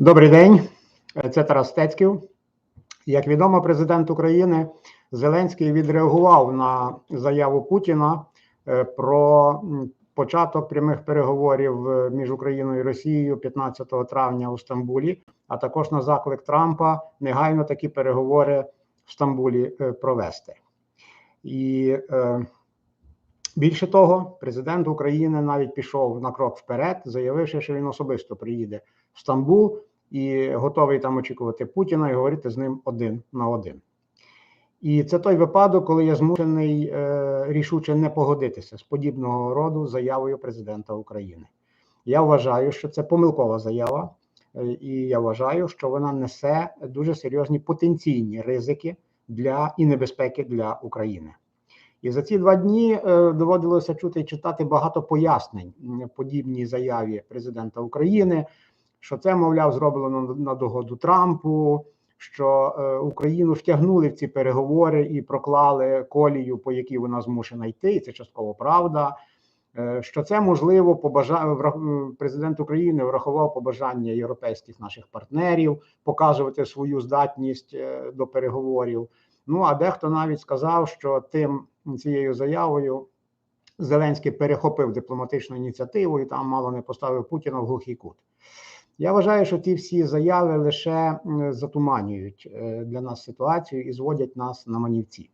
Добрий день, це Тарас Стецьків. Як відомо, президент України Зеленський відреагував на заяву Путіна е, про початок прямих переговорів е, між Україною і Росією 15 травня у Стамбулі, а також на заклик Трампа негайно такі переговори в Стамбулі е, провести. І більше того, президент України навіть пішов на крок вперед, заявивши, що він особисто приїде в Стамбул і готовий там очікувати Путіна і говорити з ним один на один. І це той випадок, коли я змушений е, рішуче не погодитися з подібного роду заявою президента України. Я вважаю, що це помилкова заява, е, і я вважаю, що вона несе дуже серйозні потенційні ризики для і небезпеки для України. І за ці два дні е, доводилося чути і читати багато пояснень подібній заяві президента України, що це, мовляв, зроблено на- догоду Трампу, що е, Україну втягнули в ці переговори і проклали колію, по якій вона змушена йти, і це частково правда. Е, Що це можливо побажа... вра- е, президент України врахував побажання європейських наших партнерів показувати свою здатність е, до переговорів. Ну а дехто навіть сказав, що тим цією заявою Зеленський перехопив дипломатичну ініціативу і там мало не поставив Путіна в глухий кут. Я вважаю, що ті всі заяви лише затуманюють е, для нас ситуацію і зводять нас на манівці.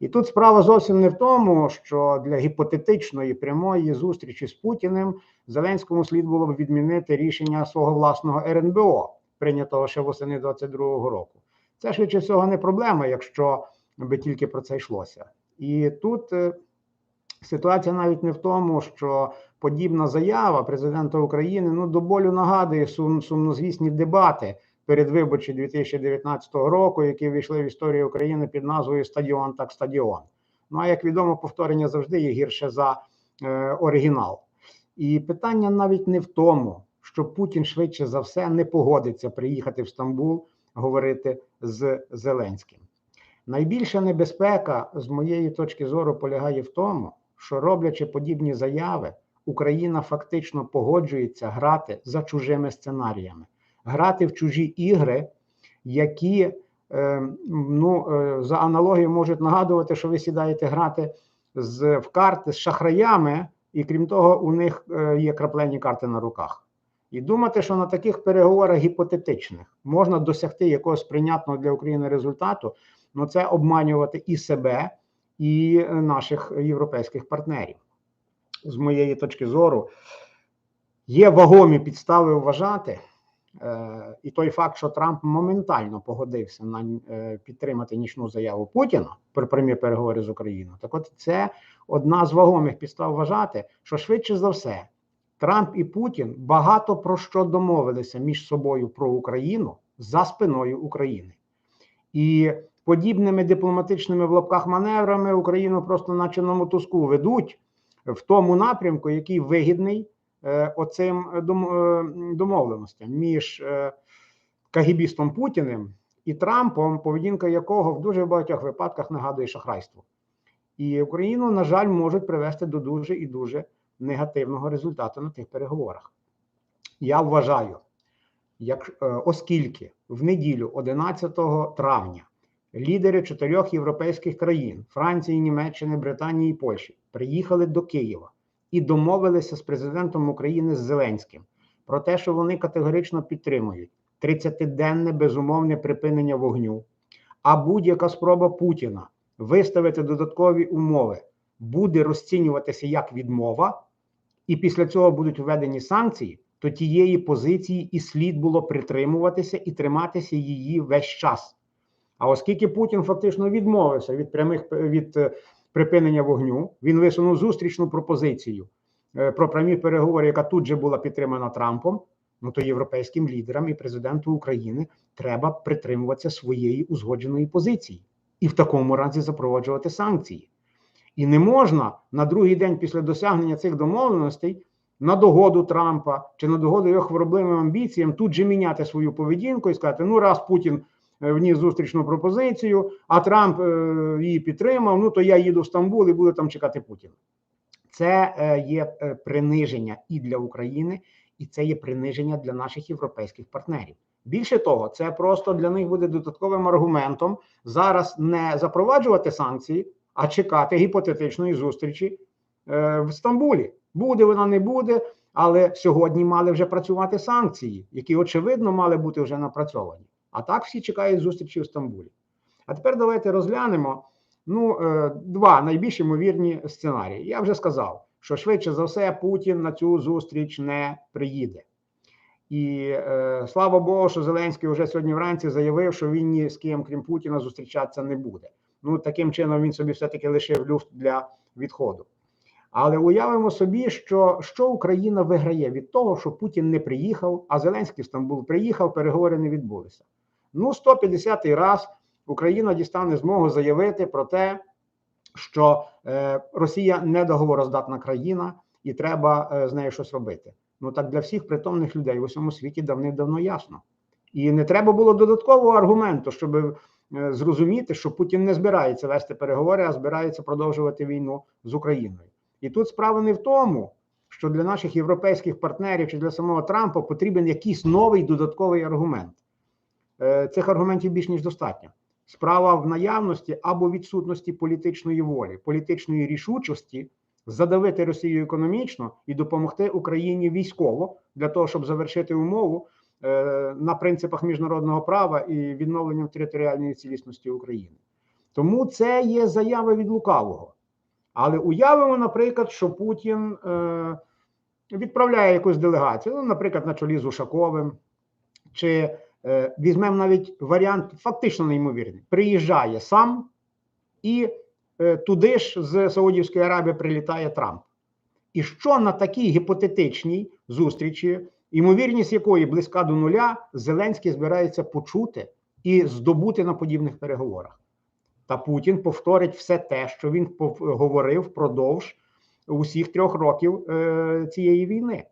І тут справа зовсім не в тому, що для гіпотетичної прямої зустрічі з Путіним Зеленському слід було б відмінити рішення свого власного РНБО, прийнятого ще восени 22-го року. Це швидше всього не проблема, якщо би тільки про це йшлося. І тут е, ситуація навіть не в тому, що подібна заява президента України ну до болю нагадує сум, сумнозвісні дебати передвиборчі 2019 року, які війшли в історію України під назвою Стадіон так стадіон. Ну а як відомо, повторення завжди є гірше за е, оригінал. І питання навіть не в тому, що Путін швидше за все не погодиться приїхати в Стамбул говорити з Зеленським. Найбільша небезпека, з моєї точки зору, полягає в тому, що роблячи подібні заяви, Україна фактично погоджується грати за чужими сценаріями, грати в чужі ігри, які е, ну, е, за аналогією можуть нагадувати, що ви сідаєте грати з, в карти з шахраями, і крім того, у них е, є краплені карти на руках. І думати, що на таких переговорах гіпотетичних можна досягти якогось прийнятного для України результату, ну це обманювати і себе, і наших європейських партнерів. З моєї точки зору, є вагомі підстави вважати, е, і той факт, що Трамп моментально погодився на е, підтримати нічну заяву Путіна про прямі переговори з Україною, так от це одна з вагомих підстав вважати, що швидше за все Трамп і Путін багато про що домовилися між собою про Україну за спиною України. І подібними дипломатичними в лапках маневрами Україну просто на мотузку ведуть в тому напрямку, який вигідний е, оцим е, домовленостям між е, кагібістом Путіним і Трампом, поведінка якого в дуже багатьох випадках нагадує шахрайство. І Україну, на жаль, можуть привести до дуже і дуже негативного результату на тих переговорах. Я вважаю, як, е, оскільки в неділю, 11 травня, лідери чотирьох європейських країн Франції, Німеччини, Британії і Польщі приїхали до Києва і домовилися з президентом України з Зеленським про те, що вони категорично підтримують 30-денне безумовне припинення вогню, а будь-яка спроба Путіна виставити додаткові умови буде розцінюватися як відмова, і після цього будуть введені санкції, то тієї позиції і слід було притримуватися і триматися її весь час. А оскільки Путін фактично відмовився від прямих від е, припинення вогню, він висунув зустрічну пропозицію е, про прямі переговори, яка тут же була підтримана Трампом. Ну то європейським лідерам і президенту України треба притримуватися своєї узгодженої позиції і в такому разі запроваджувати санкції. І не можна на другий день після досягнення цих домовленостей на догоду Трампа чи на догоду його хворобливим амбіціям тут же міняти свою поведінку і сказати: ну, раз Путін вніс зустрічну пропозицію, а Трамп е, її підтримав, ну то я їду в Стамбул і буду там чекати Путіна. Це е, є е, приниження і для України, і це є приниження для наших європейських партнерів. Більше того, це просто для них буде додатковим аргументом зараз не запроваджувати санкції, а чекати гіпотетичної зустрічі е, в Стамбулі. Буде вона, не буде, але сьогодні мали вже працювати санкції, які очевидно мали бути вже напрацьовані. А так всі чекають зустрічі в Стамбулі. А тепер давайте розглянемо ну, е, два найбільш ймовірні сценарії. Я вже сказав, що швидше за все Путін на цю зустріч не приїде. І е, слава Богу, що Зеленський вже сьогодні вранці заявив, що він ні з ким, крім Путіна, зустрічатися не буде. Ну таким чином він собі все-таки лишив люфт для відходу. Але уявимо собі, що що Україна виграє від того, що Путін не приїхав, а Зеленський в Стамбул приїхав, переговори не відбулися. Ну, 150-й раз Україна дістане змогу заявити про те, що е, Росія не договороздатна країна, і треба е, з нею щось робити. Ну так для всіх притомних людей в усьому світі давним-давно ясно. І не треба було додаткового аргументу, щоб е, зрозуміти, що Путін не збирається вести переговори, а збирається продовжувати війну з Україною. І тут справа не в тому, що для наших європейських партнерів чи для самого Трампа потрібен якийсь новий додатковий аргумент. Е, цих аргументів більш ніж достатньо. Справа в наявності або відсутності політичної волі, політичної рішучості задавити Росію економічно і допомогти Україні військово для того, щоб завершити умову е, на принципах міжнародного права і відновленням територіальної цілісності України. Тому це є заява від лукавого. Але уявимо, наприклад, що Путін е, відправляє якусь делегацію, ну, наприклад, на чолі з Ушаковим, чи візьмемо навіть варіант фактично неймовірний: приїжджає сам і е, туди ж з Саудівської Аравії прилітає Трамп. І що на такій гіпотетичній зустрічі, ймовірність якої близька до нуля, Зеленський збирається почути і здобути на подібних переговорах? Та Путін повторить все те, що він говорив впродовж усіх трьох років е, цієї війни.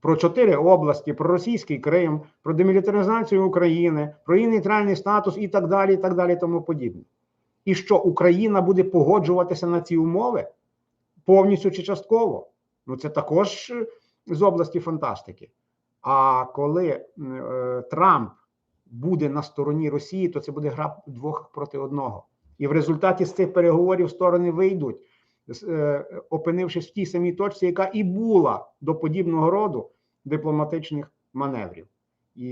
Про чотири області, про російський Крим, про демілітаризацію України, про її нейтральний статус і так далі, і так далі, тому подібне. І що Україна буде погоджуватися на ці умови повністю чи частково? Ну це також з області фантастики. А коли е, Трамп буде на стороні Росії, то це буде гра двох проти одного. І в результаті з цих переговорів сторони вийдуть, е, опинившись в тій самій точці, яка і була до подібного роду дипломатичних маневрів. І,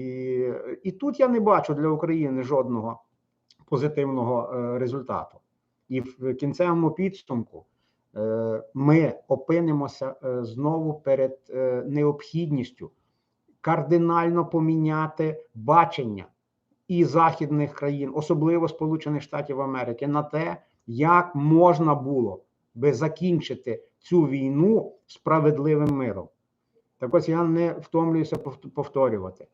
І тут я не бачу для України жодного позитивного е, результату. І в кінцевому підсумку е, ми опинимося знову перед необхідністю кардинально поміняти бачення і західних країн, особливо Сполучених Штатів Америки, на те, як можна було би закінчити цю війну справедливим миром. Так ось я не втомлююся повторювати.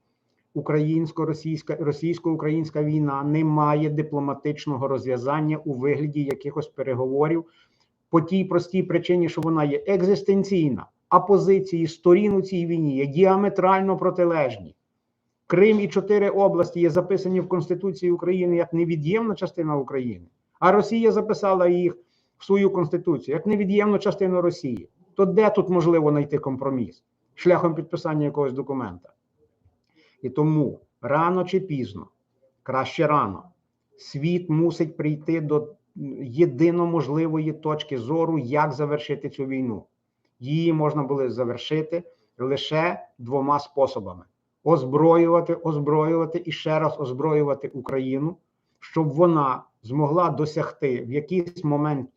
Українсько-російська російсько-українська війна не має дипломатичного розв'язання у вигляді якихось переговорів по тій простій причині, що вона є екзистенційна, а позиції сторін у цій війні є діаметрально протилежні. Крим і чотири області є записані в Конституції України як невід'ємна частина України, а Росія записала їх в свою конституцію як невід'ємну частину Росії. То де тут можливо знайти компроміс шляхом підписання якогось документа? І тому рано чи пізно, краще рано, світ мусить прийти до єдино можливої точки зору, як завершити цю війну. Її можна було завершити лише двома способами озброювати, озброювати і ще раз озброювати Україну, щоб вона змогла досягти в якийсь момент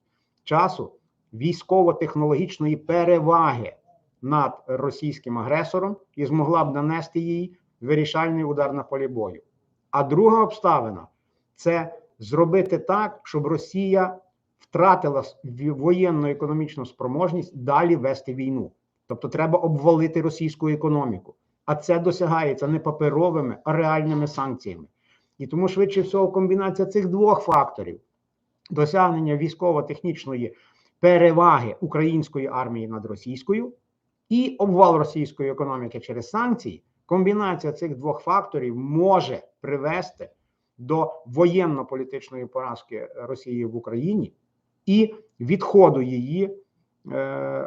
часу військово-технологічної переваги над російським агресором і змогла б нанести їй вирішальний удар на полі бою. А друга обставина це зробити так, щоб Росія втратила воєнну економічну спроможність далі вести війну. Тобто, треба обвалити російську економіку. А це досягається не паперовими, а реальними санкціями. І тому, швидше всього, комбінація цих двох факторів досягнення військово-технічної переваги української армії над російською і обвал російської економіки через санкції. Комбінація цих двох факторів може привести до воєнно-політичної поразки Росії в Україні і відходу її е,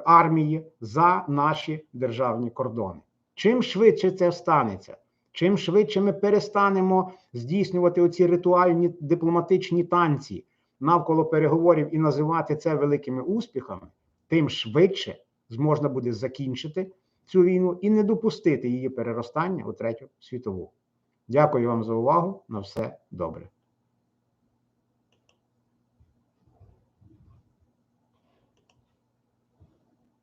армії за наші державні кордони. Чим швидше це станеться, чим швидше ми перестанемо здійснювати оці ритуальні дипломатичні танці навколо переговорів і називати це великими успіхами, тим швидше зможна буде закінчити цю війну і не допустити її переростання у третю світову. Дякую вам за увагу. На все добре.